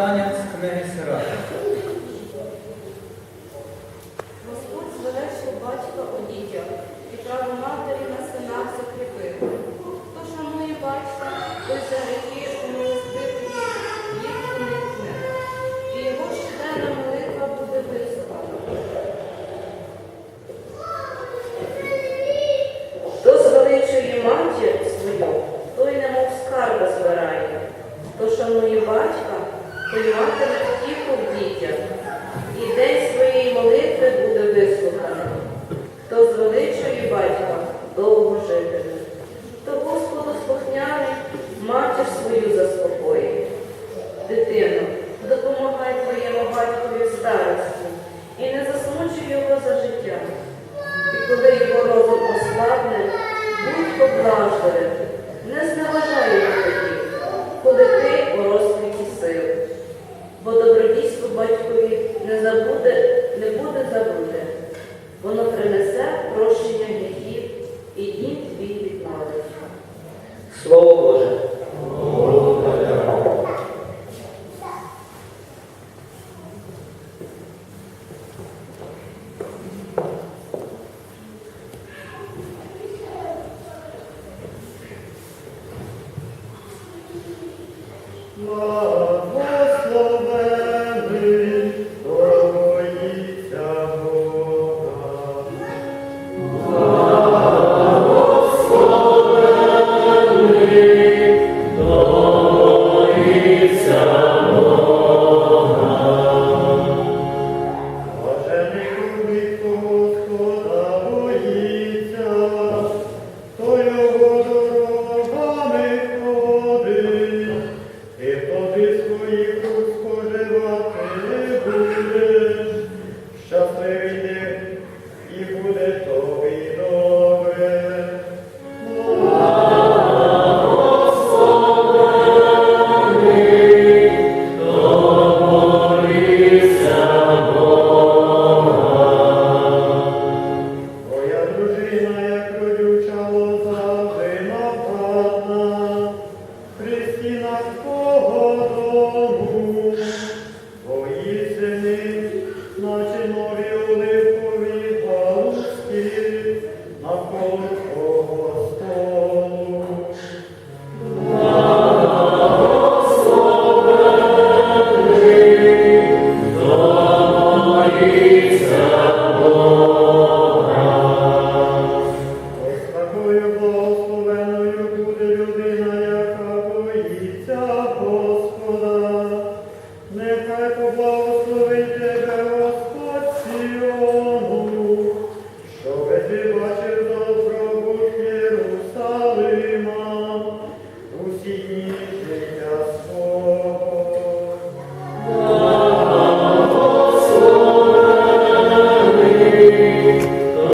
Читання з книги Сирата. Господь звелечив батька у дітях і право матері на синах закріпив. Хто шанує батька, той за гріхи умилостивий їх уникне, і його щоденна молитва буде вислухана. Хто звеличує матір свою, той немов скарби збирає. Хто шанує батька, той матиме втіху в і день своєї молитви буде вислуханий. Хто звеличує батька, довго житиме. Хто Господу слухняний, матір свою заспокоїть. Дитино, допомагай твоєму батькові старості і не засмучуй його за життя. І коли його розум ослабне, будь поблажливим, Glória. Na pole o hostel.